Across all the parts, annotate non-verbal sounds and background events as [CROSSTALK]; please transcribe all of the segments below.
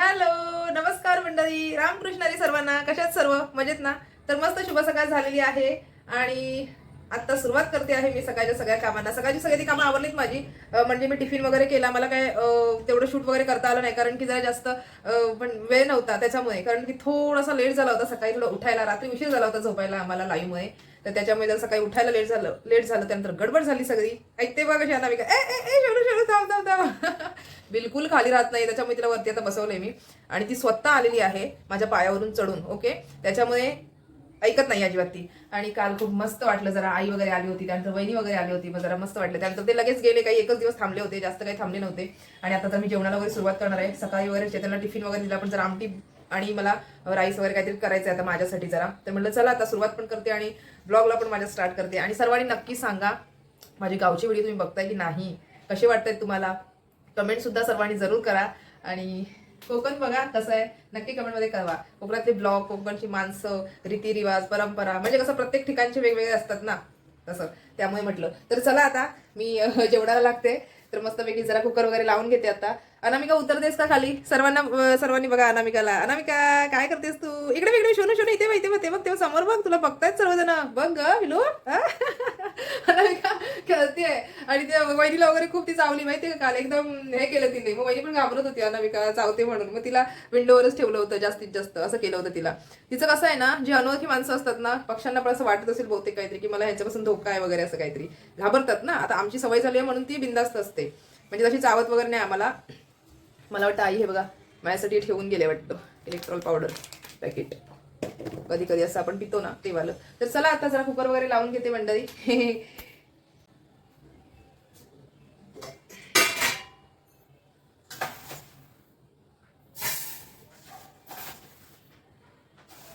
Hello नमस्कार मंडळी. रामकृष्णारी सर्वांना. कशात सर्व? मजेत ना? तर मस्त शुभ सकाळ झालेली आहे. आणि आता सुरुवात करते आहे मी सकाळच्या सगळ्या कामांना. सकाळची सगळी ती कामं आवडलीत माझी. म्हणजे मी टिफिन वगैरे केला. मला काय तेवढं शूट वगैरे करता आलं नाही. कारण की जरा जास्त पण वेळ नव्हता त्याच्यामुळे. कारण की थोडासा लेट झाला होता सकाळी. थोडं उठायला रात्री उशीर झाला होता झोपायला आम्हाला लाईव्हमुळे. तर त्याच्यामुळे जर सकाळी उठायला लेट झालं लेट झालं त्यानंतर गडबड झाली सगळी. ऐकते बघा कशी मी ए ए ए थांब थांब थांब. [LAUGHS] बिलकुल खाली राहत नाही. त्याच्यामुळे तिला वरती आता बसवलंय मी. आणि ती स्वतः आलेली आहे माझ्या पायावरून चढून ओके? त्याच्यामुळे ऐकत नाही अजिबात ती आणि काल खूप मस्त वाटलं जरा आई वगैरे आली होती त्यानंतर वहिनी वगैरे आली होती मग जरा मस्त वाटलं. त्यानंतर ते लगेच गेले काही एकच दिवस थांबले होते जास्त काही थांबले नव्हते. आणि आता तर मी जेवणाला वगैरे सुरुवात करणार आहे. सकाळी वगैरे चेतनला टिफिन वगैरे दिला पण जरा आमटी आणि मला राईस वगैरे काहीतरी करायचं आहे आता माझ्यासाठी जरा. तर म्हटलं चला आता सुरुवात पण करते आणि ब्लॉगला पण माझ्या स्टार्ट करते. आणि सर्वांनी नक्की सांगा माझी गावची व्हिडिओ तुम्ही बघताय की नाही? कसे वाटतायत तुम्हाला? कमेंट सुद्धा सर्वांनी जरूर करा. आणि कोकण बघा कसं आहे नक्की कमेंटमध्ये कळवा. कोकणातले ब्लॉग कोकणची माणसं रीतिरिवाज परंपरा म्हणजे कसं प्रत्येक ठिकाणचे वेगवेगळे असतात ना तसं. त्यामुळे म्हटलं. तर चला आता मी अह, जेवणाला लागते. तर मस्तपैकी जरा कुकर वगैरे लावून घेते आता. अनामिका उतरतेस का खाली? सर्वांना सर्वांनी बघा अनामिकाला. अनामिका काय करतेस तू? इकडे इकडे शोनू शोनू इथे माहिती इथे बघ, ते बघ तेव्हा समोर बघ तुला बघतायत सर्वजण. बघ ग विलू. [LAUGHS] अनामिका खेळते आणि ते वहिनीला वगैरे खूप ती चावली माहितीये का काल? एकदम हे केलं तिने. मग वहिनी पण घाबरत होती अनामिका चावते म्हणून. मग तिला विंडोवरच ठेवलं होतं जास्तीत जास्त असं केलं होतं तिला. तिचं कसं आहे ना जे अनोळखी माणसं असतात ना पक्ष्यांना पण असं वाटत असेल बहुतेक काहीतरी की मला ह्यांच्यापासून धोका आहे वगैरे असं काहीतरी. घाबरतात ना. आता आमची सवय झाली आहे म्हणून ती बिंदास्त असते. म्हणजे तशी चावत वगैरे नाही आम्हाला. मला वाटतं आई हे बघा माझ्यासाठी ठेवून गेले वाटतं इलेक्ट्रॉल पावडर पॅकेट कधी कधी असं आपण पितो ना ते वालं तर चला आता जरा कुकर वगैरे लावून घेते मंडळी. [LAUGHS]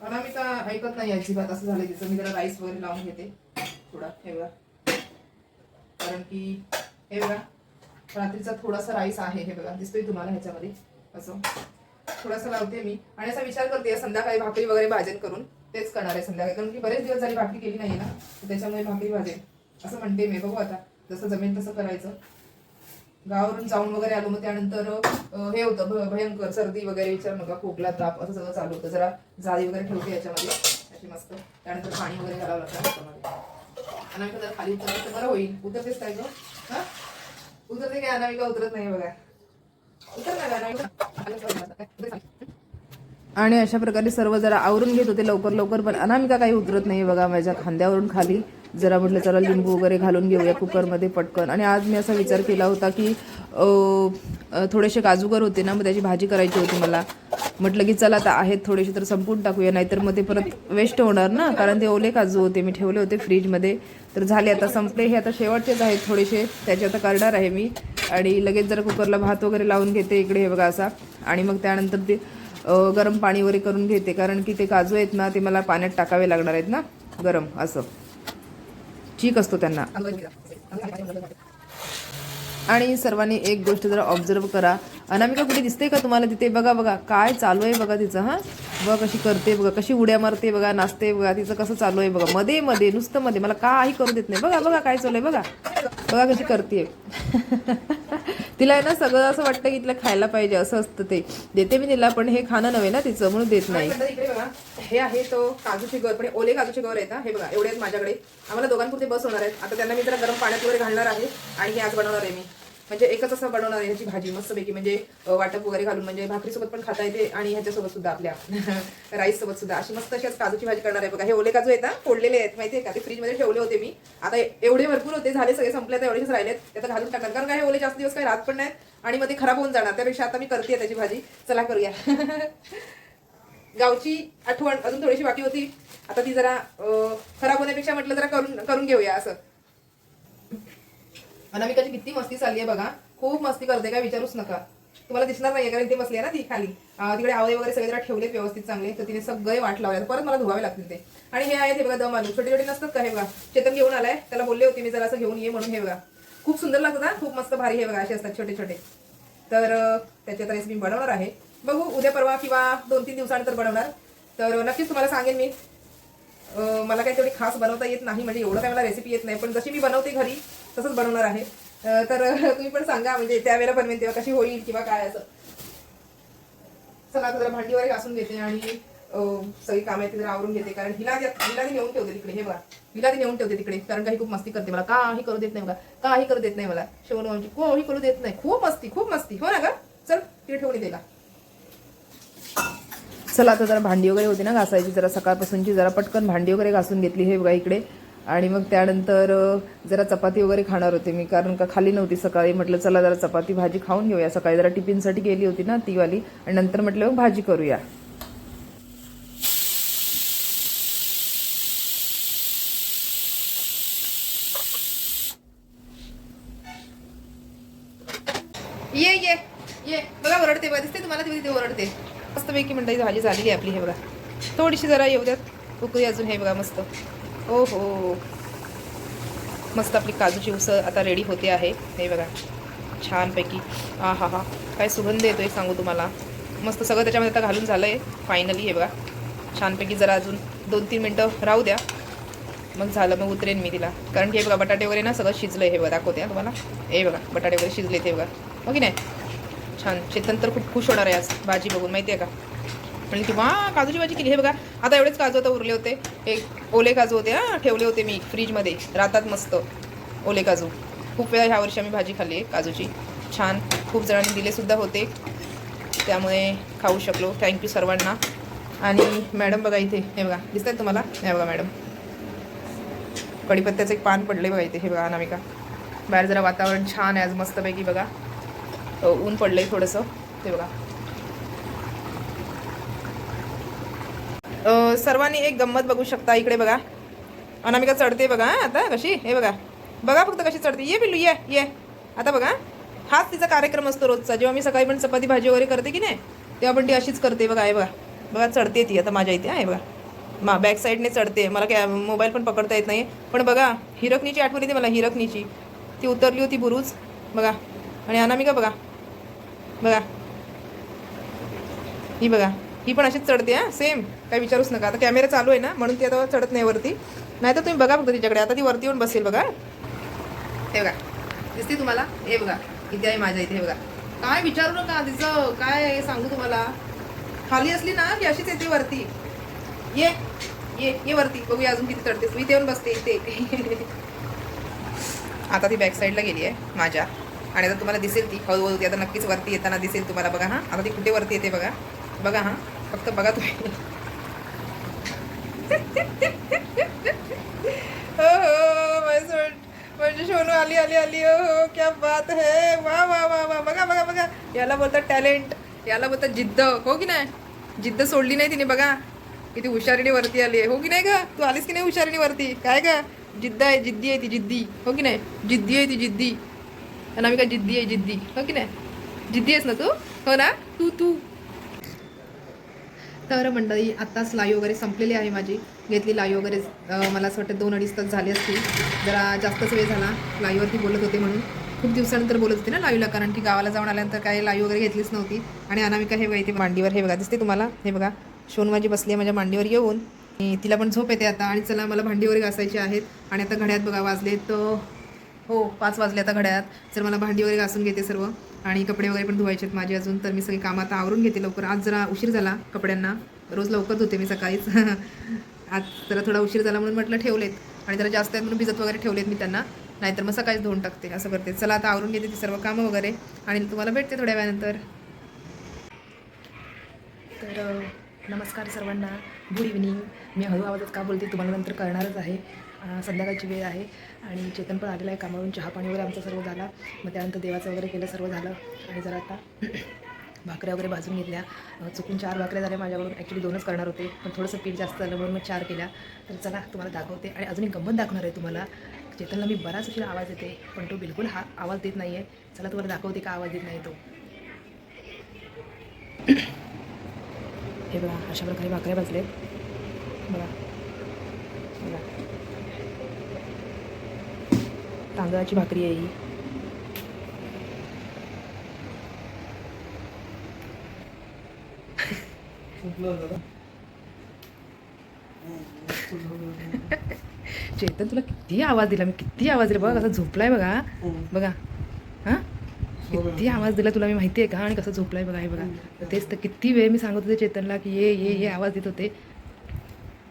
अनामिका ऐकत नाही अजिबात असं झालं तिचं मी जरा राईस वगैरे लावून घेते. थोडा हे बघा. कारण की हे बघा. रात्रीचा थोडासा राईस आहे हे बघा दिसतोय तुम्हाला ह्याच्यामध्ये. असं. थोडासा लावते मी. आणि असा विचार करते संध्याकाळी भाकरी वगैरे भाजन करून. तेच करणार आहे संध्याकाळी. कारण की बरेच दिवस झाली भाकरी केली नाही ना त्याच्यामुळे भाकरी भाजेन. असं म्हणते मी. बघू आता जसं जमेल तसं करायचं. गावावरून जाऊन वगैरे आलो मग त्यानंतर हे होतं भ- भयंकर सर्दी वगैरे विचार नका खोकला ताप असं सगळं चालू होतं. जरा जाळी वगैरे ठेवते याच्यामध्ये. अशी मस्त. त्यानंतर पाणी वगैरे घालावं लागतं त्याच्यामध्ये खाली उतरलं तर बरं होईल. उतरतेच काय गं? हा? उतरते काय अनामिका उतरत नाही बघा. आणि अशा प्रकारे सर्व जरा आवरून घेत होते लवकर लवकर पण अनामिका काही उतरत नाही बघा माझ्या खांद्यावरून खाली. जरा म्हटलं चला लिंबू वगैरे घालून घेऊया कुकरमध्ये पटकन. आणि आज मी असा विचार केला होता की थोडेसे काजूगर होते ना मग त्याची भाजी करायची होती मला. म्हटलं की चला आता आहेत थोडेसे तर संपून टाकूया नाहीतर मग ते परत वेस्ट होणार ना. कारण ते ओले काजू होते मी ठेवले होते फ्रीजमध्ये तर झाले आता संपले. हे आता शेवटचेच आहेत थोडेसे. त्याचे आता करणार आहे मी. आणि लगेच जर कुकरला भात वगैरे लावून घेते इकडे हे बघा असा. आणि मग त्यानंतर ते गरम पाणी वगैरे करून घेते. कारण की ते काजू आहेत ना ते मला पाण्यात टाकावे लागणार आहेत ना. गरम असं. चीक असतो त्यांना. आणि सर्वांनी एक गोष्ट जरा ऑब्झर्व करा. अनामिका कुठे दिसते का तुम्हाला तिथे? बघा बघा. काय चालू आहे बघा तिचं हां? बघा कशी करते बघा. कशी उड्या मारते बघा. नाचते बघा. तिचं कसं चालू आहे बघा. मध्ये मध्ये नुसतं मध्ये. मला काही करू देत नाही. बघा बघा काय चालू आहे. बघा. बघा कशी करते [LAUGHS] तिला आहे ना सगळं असं वाटतं की तिला खायला पाहिजे असं असतं ते. देते मी तिला पण हे खाणं नव्हे ना तिचं म्हणून देत नाही. इकडे बघा. हे आहे तो काजूचे गर पण ओले काजूचे गर आहेत हे बघा एवढे आहेत माझ्याकडे. आम्हाला दोघांपुरते बस होणार आहेत. आता त्यांना मी जरा गरम पाण्यात वगैरे घालणार आहे आणि हे आज बनवणार आहे मी. म्हणजे एकच असं बनवणार आहे ह्याची भाजी मस्तपैकी. म्हणजे वाटप वगैरे घालून म्हणजे भाकरीसोबत पण खाता येते आणि ह्याच्यासोबत सुद्धा आपल्या [LAUGHS] राईस सोबत सुद्धा. अशी मस्त अशी काजूची भाजी करणार आहे बघा. हे ओले काजू आहेत ना फोडलेले आहेत माहितीये का? ते फ्रीजमध्ये ठेवले होते मी. आता एवढे भरपूर होते झाले सगळे संपले तर एवढेच राहिलेत. ते आता घालून टाकणार. कारण काय हे ओले जास्त दिवस काही राहत पण नाही आणि मग ते खराब होऊन जाणार. त्यापेक्षा आता मी करते त्याची भाजी. चला करूया. [LAUGHS] गावची आठवण अजून थोडीशी बाकी होती. आता ती जरा खराब होण्यापेक्षा म्हटलं जरा करून करून घेऊया असं. अनामिकाची किती मस्ती चालली आहे बघा. खूप मस्ती करते काय विचारूच नका. तुम्हाला दिसणार नाही कारण ते बसली आहे ना ती खाली. तिकडे आवळे वगैरे सगळे जरा ठेवले व्यवस्थित चांगले. तर तिने सगळे वाट लावले परत मला धुवावे लागतील ते. आणि हे आहेत हे बघा दम आलू. छोटे छोटे नसतात का हे बघा? चेतन घेऊन आलाय. त्याला बोलले होते मी जरा असं घेऊन ये म्हणून हे बघा. खूप सुंदर लागतं ना खूप मस्त भारी हे बघा असे असतात छोटे छोटे तर त्याच्यात रेसिपी बनवणार आहे. बघू उद्या परवा किंवा दोन तीन दिवसानंतर बनवणार. तर नक्कीच तुम्हाला सांगेन मी. मला काही तेवढी खास बनवता येत नाही. म्हणजे एवढं काय मला रेसिपी येत नाही. पण जशी मी बनवते घरी तसंच बनवणार आहे. तर [LAUGHS] तुम्ही पण सांगा म्हणजे त्यावेळेला बनवेन तेव्हा कशी होईल किंवा काय असं. चला आता जरा भांडी वगैरे घासून घेते आणि सगळी कामं आहेत जरा आवरून घेते. कारण हिला हिला ती नेऊन ठेवते तिकडे हे बघा. हिला ती नेऊन ठेवते तिकडे कारण काही खूप मस्ती करते मला. काही करू देत नाही बघा. काही करू देत नाही मला. शेवटी कोणी करू देत नाही. खूप मस्ती खूप मस्ती. हो ना ग? चल तिकडे ठेवून येते का? चला आता जरा भांडी वगैरे होती ना घासायची. जरा सकाळपासूनची जरा पटकन भांडी वगैरे घासून घेतली. हे बघा इकडे. आणि मग त्यानंतर जरा चपाती वगैरे खाणार होते मी कारण का खाली नव्हती सकाळी. म्हटलं चला जरा चपाती भाजी खाऊन घेऊया. सकाळी जरा टिफिनसाठी गेली होती ना ती वाली. आणि नंतर म्हटलं मग भाजी करूया. ये ये ये. बघा ओरडते बघा दिसते तुम्हाला ती तिथे ओरडते. मस्तपैकी म्हणता भाजी झालेली आहे आपली हे बघा. थोडीशी जरा येऊ द्यात. उकळी अजून हे बघा मस्त. ओ हो मस्त आपली काजूची उसळ आता रेडी होते आहे. हे बघा छानपैकी. हा हा हा काय सुगंध येतो आहे सांगू तुम्हाला. मस्त सगळं त्याच्यामध्ये आता घालून झालं आहे फायनली हे बघा. छानपैकी जरा अजून दोन तीन मिनटं राहू द्या. मग झालं मग उतरेन मी तिला. कारण की हे बघा बटाटे वगैरे ना सगळं शिजलं हे बघा दाखवते तुम्हाला. हे बघा बटाटे वगैरे शिजले ते बघा. हो की नाही? छान. चेतन तर खूप खुश होणार आहे आज भाजी बघून. माहिती आहे का? म्हणजे की काजूची भाजी केली. हे बघा आता एवढेच काजू आता उरले होते. हे ओले काजू होते हां ठेवले होते मी फ्रीजमध्ये. राहतात मस्त ओले काजू. खूप वेळा ह्या वर्षी आम्ही भाजी खाल्ली आहे काजूची. छान. खूप जणांनी दिलेसुद्धा होते. त्यामुळे खाऊ शकलो. थँक्यू सर्वांना. आणि मॅडम बघा इथे हे बघा दिसतात तुम्हाला? हे बघा मॅडम. कढीपत्त्याचं एक पान पडले बघा इथे. हे बघा अनामिका. बाहेर जरा वातावरण छान आहे आज मस्तपैकी बघा. ऊन ऊन पडलंय थोडंसं. ते बघा. सर्वांनी एक गंमत बघू शकता इकडे बघा. अनामिका चढते बघा आता कशी? हे बघा. बघा फक्त कशी चढते. ये पिल्लू ये ये. आता बघा. हाच तिचा कार्यक्रम असतो रोजचा. जेव्हा मी सकाळी पण चपाती भाजी वगैरे करते की नाही तेव्हा पण ती अशीच करते बघा हे बघा. बघा चढते ती आता माझ्या इथे आहे बघा. मा बॅक साईडने चढते. मला काय मोबाईल पण पकडता येत नाही. पण बघा हिरकणीची आठवण येते मला हिरकणीची. ती उतरली होती बुरुज बघा. आणि अनामिका बघा. बघा. ही बघा. ही पण अशीच चढते हा सेम काही विचारूच नका. आता कॅमेरा चालू आहे ना म्हणून ती आता चढत नाही वरती. नाही तर तुम्ही बघा फक्त तिच्याकडे. आता ती वरती येऊन बसेल बघा. हे बघा. दिसते तुम्हाला? हे बघा. इथे आहे माझ्या इथे हे बघा. काय विचारू नका तिचं काय सांगू तुम्हाला? खाली असली ना की अशीच येते वरती. ये ये ये वरती. बघूया अजून किती चढतेस. मी इथे येऊन बसते इथे. [LAUGHS] आता ती बॅक साईडला गेली आहे माझ्या. आणि आता तुम्हाला दिसेल ती. हळूहळू ती आता नक्कीच वरती येताना दिसेल तुम्हाला. बघा हां. आता ती कुठे वरती येते बघा. बघा हां. फक्त बघा तुम्ही. [LAUGHS] म्हणजे सोनू आली आली आली हो हो क्या बात है। वा वा वा वा बघा बघा बघा. याला बोलतात टॅलेंट. याला बोलतात जिद्द. हो की नाही? जिद्द सोडली नाही तिने बघा. किती हुशारीने वरती आली आहे. हो की नाही ग? तू आलीस की नाही हुशारीने वरती? काय का जिद्द आहे जिद्दी आहे ती जिद्दी. हो की नाही? जिद्दी आहे ती जिद्दी. आणि आम्ही काय जिद्दी आहे जिद्दी. हो की नाही? जिद्दी आहेस ना तू? हो ना? तू तू. तर मंडळी आत्ताच लाईव्ह वगैरे संपलेली आहे माझी. घेतली लाईव्ह वगैरे. मला असं वाटतं दोन अडीच तास झाले असतील. जरा जास्तच वेळ झाला. लाईव्हवरती बोलत होते म्हणून. खूप दिवसानंतर बोलत होते ना लाईव्हला कारण की गावाला जाऊन आल्यानंतर काही लाईव्ह वगैरे घेतलीच नव्हती. आणि अनामिका हे बघा इथे मांडीवर हे बघा दिसते तुम्हाला? हे बघा शोन माझी बसली आहे माझ्या मांडीवर येऊन. तिला पण झोप येते आता. आणि चला मला भांडी वगैरे घासायची आहेत. आणि आता घड्यात बघा वाजले तर हो पाच वाजले आता घड्यात तर मला भांडी वगैरे घासून घेते सर्व. आणि कपडे वगैरे पण धुवायचे आहेत माझे अजून. तर मी सगळी कामं आता आवरून घेते लवकर. आज जरा उशीर झाला कपड्यांना. रोज लवकर धुते मी सकाळीच. [LAUGHS] आज जरा थोडा उशीर झाला म्हणून म्हटलं ठेवलेत. आणि जरा जास्त आहेत म्हणून भिजत वगैरे ठेवलेत मी त्यांना. नाहीतर मग सकाळीच धुवून टाकते. असं करते. चला आता आवरून घेते ती सर्व कामं वगैरे. आणि तुम्हाला भेटते थोड्या वेळानंतर. तर नमस्कार सर्वांना. गुड इव्हनिंग मी हळू आवाजात का बोलते तुम्हाला नंतर कळणारच आहे. संध्याकाळची वेळ आहे आणि चेतन पण आलेला आहे कामावरून चहा पाणी वगैरे आमचं सर्व झाला. मग त्यानंतर देवाचं वगैरे केलं सर्व झालं. आणि जरा आता [CLEARS THROAT] भाकऱ्या वगैरे भाजून घेतल्या. चुकून चार भाकऱ्या झाल्या माझ्याकडून. ॲक्च्युली दोनच करणार होते पण थोडंसं पीठ जास्त झालं म्हणून मग चार केल्या. तर चला तुम्हाला दाखवते. आणि अजून एक गंमत दाखवणार आहे तुम्हाला. चेतनला मी बराच उशीर आवाज येते पण तो बिलकुल हा आवाज देत नाही आहे चला तुम्हाला दाखवते का आवाज देत नाही तो. [CLEARS THROAT] हे बघा अशा प्रकारे भाकऱ्या भाजले बघा. तांदळाची भाकरी आहे ही. चेतन तुला किती आवाज दिला? मी किती आवाज दिला? बघा कसा झोपलाय बघा. बघा. हा? किती आवाज दिला तुला मी माहिती आहे का? आणि कसं झोपलाय बघा हे बघा. तेच तर किती वेळ मी सांगत होते चेतनला की ये ये ये आवाज देत होते.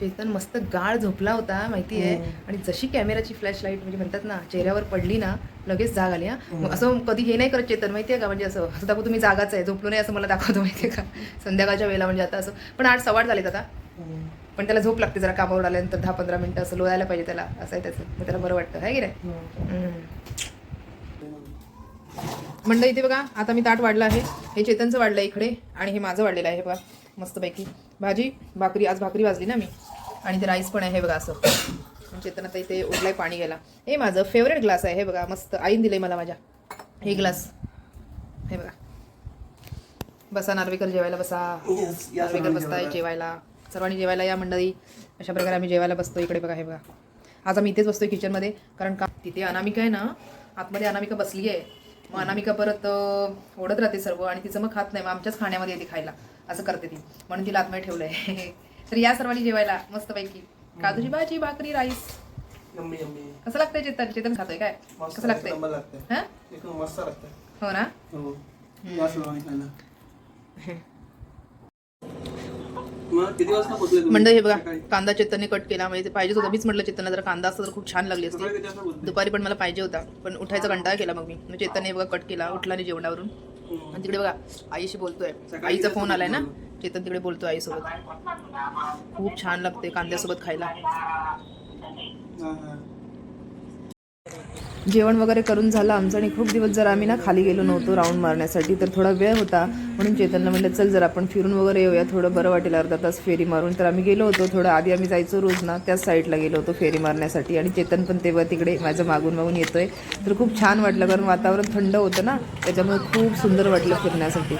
चेतन मस्त गाळ झोपला होता माहिती आहे आणि जशी कॅमेराची फ्लॅश लाइट म्हणजे म्हणतात ना चेहऱ्यावर पडली ना लगेच जाग आली हा. मग असं कधी हे नाही करत चेतन माहिती आहे का? म्हणजे असं असं दाखव तुम्ही जागाच आहे झोपलो नाही असं मला दाखवतो माहिती आहे का? संध्याकाळच्या वेळेला म्हणजे आता असं. पण आठ सवाट झालेत आता. पण त्याला झोप लागते जरा कामावर आल्यानंतर दहा पंधरा मिनिटं असं लोळायला पाहिजे त्याला असं आहे त्याचं. मग त्याला बरं वाटतं आहे की नाही. म्हणलं इथे बघा आता मी ताट वाढलं आहे. हे चेतनचं वाढलं आहे इकडे आणि हे माझं वाढलेलं आहे हे बघा मस्तपैकी. भाजी भाकरी आज भाकरी वाजली ना मी. आणि ते राईस पण आहे हे बघा असं. चेतन आता इथे उडलाय पाणी गेला हे माझं फेवरेट ग्लास आहे हे बघा. मस्त. आईन दिलंय मला माझ्या. हे ग्लास हे बघा. बसा नार्वेकर जेवायला बसा. नार्वेकर बसताय जेवायला. सर्वांनी जेवायला या मंडळी. अशा प्रकारे आम्ही जेवायला बसतो इकडे बघा हे बघा. आज आम्ही इथेच बसतोय किचनमध्ये कारण का तिथे अनामिका आहे ना आतमध्ये अनामिका बसली आहे मग अनामिका परत ओढत राहते सर्व आणि तिचं मग खात नाही. मग आमच्याच खाण्यामध्ये येते खायला. असं करते ती. म्हणून तिला आतमध्ये ठेवलंय. [LAUGHS] तर या सर्वांनी जेवायला मस्तपैकी. काजूची भाजी भाकरी राईस. कसं लागतंय चेतन? चेतन खातोय काय? कसं लागतंय? हा? एकदम मस्त लागतंय. हो ना? हो? मंडळ हे बघा कांदा चेतनने कट केला. म्हणजे ते पाहिजेच होता. मीच म्हटलं चेतनला जर कांदा असता तर खूप छान लागली असती? दुपारी पण मला पाहिजे होता. पण उठायचा कंटाळा केला मग मी. चेतनने बघा कट केला उठला नाही जेवणावरून. आणि तिकडे बघा आईशी बोलतोय. आईचा फोन आलाय ना? चेतन तिकडे बोलतोय आईसोबत. खूप छान लागते कांद्यासोबत खायला. जेवण वगैरे करून झालं आमचं आणि खूप दिवस जर आम्ही ना खाली गेलो नव्हतो राऊंड मारण्यासाठी तर थोडा वेळ होता. म्हणून चेतनला म्हणलं चल जर आपण फिरून वगैरे येऊया थोडं बरं वाटेल अर्धा तास फेरी मारून. तर आम्ही गेलो होतो थोडं आधी आम्ही जायचो रोज ना त्याच साईडला गेलो होतो फेरी मारण्यासाठी. आणि चेतन पण तेव्हा तिकडे माझं मागून मागून येतोय. तर खूप छान वाटलं कारण वातावरण थंड होतं ना त्याच्यामुळे खूप सुंदर वाटलं फिरण्यासाठी.